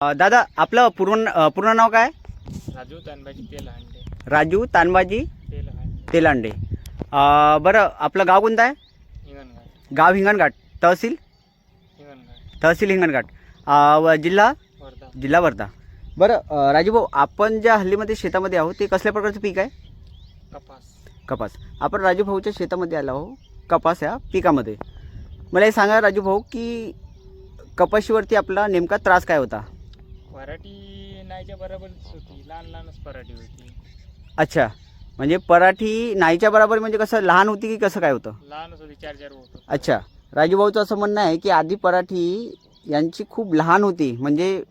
दादा आपलं पूर्ण पूर्ण नाव काय? राजू तानबाजी तेल हांडे राजू तानबाजी तेलांडे बरं आपलं गाव कोणतं आहे? गाव हिंगणघाट. तहसील? तहसील हिंगणघाट. जिल्हा? वर्धा. जिल्हा वर्धा. बरं राजूभाऊ आपण ज्या हल्लीमध्ये शेतामध्ये आहोत ते कसल्या प्रकारचं पीक आहे? कपास. कपास. आपण राजूभाऊच्या शेतामध्ये आलो आहो कपास या पिकामध्ये. मला हे सांगा राजूभाऊ की कपाशीवरती आपला नेमका त्रास काय होता? पराठी नाहीच्या बरोबरच होती. लहान लहानच पराठी होती. अच्छा. म्हणजे पराठी नाहीच्या बरोबर म्हणजे कसं लहान होती की कसं काय होतं? लहानच होती चार चार होत. अच्छा. राजूभाऊचं असं म्हणणं आहे की आधी पराठी यांची खूप लहान होती. म्हणजे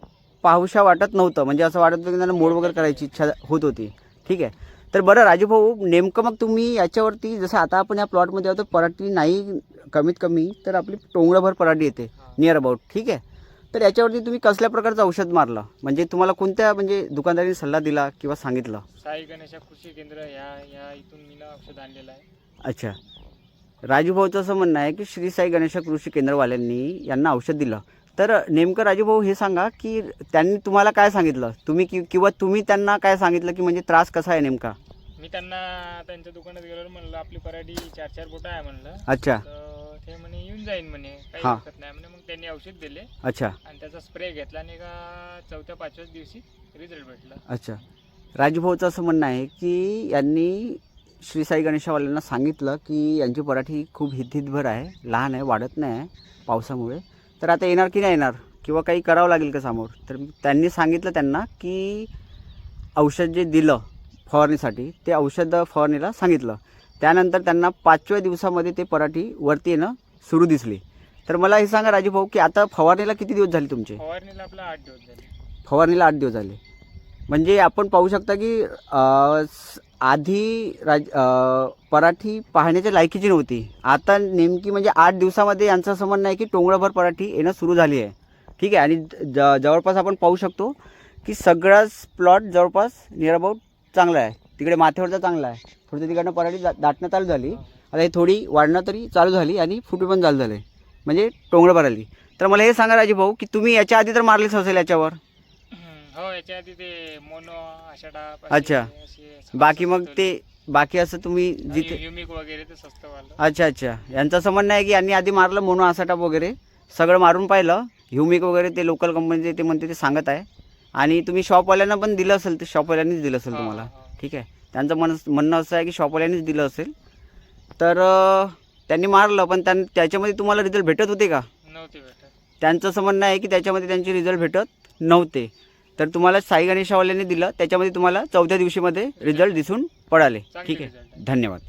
पाहुशा वाटत नव्हतं. म्हणजे असं वाटत होतं की त्यांना मोड वगैरे करायची इच्छा होत होती. ठीक आहे. तर बरं राजूभाऊ नेमकं मग तुम्ही याच्यावरती जसं आता आपण या प्लॉटमध्ये आहोत पराठी नाही कमीत कमी तर आपली टोंगळभर पराठी येते. नियर अबाउट ठीक आहे. तर याच्यावरती तुम्ही कसल्या प्रकारचं औषध मारलं? म्हणजे तुम्हाला कोणत्या म्हणजे दुकानदाराने सल्ला दिला किंवा सांगितलं? साई गणेशा कृषी केंद्र ह्या ह्या इथून मी ना औषध आणलेलं आहे. अच्छा. राजूभाऊचं असं म्हणणं आहे की श्री साई गणेश कृषी केंद्रवाल्यांनी यांना औषध दिलं. तर नेमकं राजूभाऊ हे सांगा की त्यांनी तुम्हाला काय सांगितलं? तुम्ही कि किंवा तुम्ही त्यांना काय सांगितलं की म्हणजे त्रास कसा आहे नेमका? मी त्यांना त्यांच्या दुकानात गेल्यावर म्हणलं आपली पराठी चार चार बोटं आहे म्हणलं. अच्छा. तर ते म्हणे येऊन जाईन म्हणे काही हा. हरकत नाही. म्हणे मग त्यांनी औषध दिले. अच्छा. आणि त्याचा स्प्रे घेतला आणि का चौथ्या पाचव्याच दिवशी रिझल्ट भेटला. अच्छा. राजूभाऊचं असं म्हणणं आहे की यांनी श्री साई गणेशवाल्यांना सांगितलं की यांची पराठी खूप हितहितभर आहे लहान आहे वाढत नाही आहे पावसामुळे. तर आता येणार की नाही येणार? किंवा काही करावं लागेल का समोर? तर त्यांनी सांगितलं त्यांना की औषध जे दिलं फवारणीसाठी ते औषध फवारणीला सांगितलं. त्यानंतर त्यांना पाचव्या दिवसामध्ये ते पराठी वरती येणं सुरू दिसली. तर मला हे सांगा राजू भाऊ की आता फवारणीला किती दिवस झाले तुमचे? फवारणीला आपला आठ दिवस झाले. फवारणीला आठ दिवस झाले. म्हणजे आपण पाहू शकता की अ, स- आधी राज अ, पराठी पाहण्याच्या लायकीची नव्हती. आता नेमकी म्हणजे आठ दिवसामध्ये यांचं असं म्हणणं आहे की टोंगळभर पराठी येणं सुरू झाली आहे. ठीक आहे? आणि ज जवळपास आपण पाहू शकतो की सगळाच प्लॉट जवळपास नियर अबाउट चांगला आहे. तिकडे माथ्यावरचा चांगला आहे. थोडी तिकडनं पराठी दा दाटणं चालू झाली. आता ही थोडी वाढणं तरी चालू झाली आणि फुटू पण चालू झाले. म्हणजे टोंगळभर आली तर मला हे सांगा राजू भाऊ की तुम्ही याच्या आधी तर मारलेच असेल याच्यावर? हो याच्या आधी ते मोनो आषाढा अच्छा. बाकी मग ते बाकी असं तुम्ही जिथे वगैरे अच्छा अच्छा. यांचं असं म्हणणं आहे की यांनी आधी मारलं मोनो आसाटाप वगैरे. सगळं मारून पाहिलं. ह्युमिक वगैरे ते लोकल कंपनीचे ते म्हणते ते सांगत आहे. आणि तुम्ही शॉपवाल्यांना पण दिलं असेल ते शॉपवाल्यांनीच दिलं असेल हो, तुम्हाला. हो. ठीक आहे. त्यांचं मन म्हणणं असं आहे की शॉपवाल्यांनीच दिलं असेल. तर त्यांनी मारलं पण त्यां त्याच्यामध्ये तुम्हाला रिझल्ट भेटत होते का? नव्हते भेटत. त्यांचं असं म्हणणं आहे की त्याच्यामध्ये त्यांचे रिझल्ट भेटत नव्हते. तर तुम्हाला साई गणेशावाल्यांनी दिलं त्याच्यामध्ये तुम्हाला चौथ्या दिवशीमध्ये रिझल्ट दिसून पडाले ठीक आहे. धन्यवाद.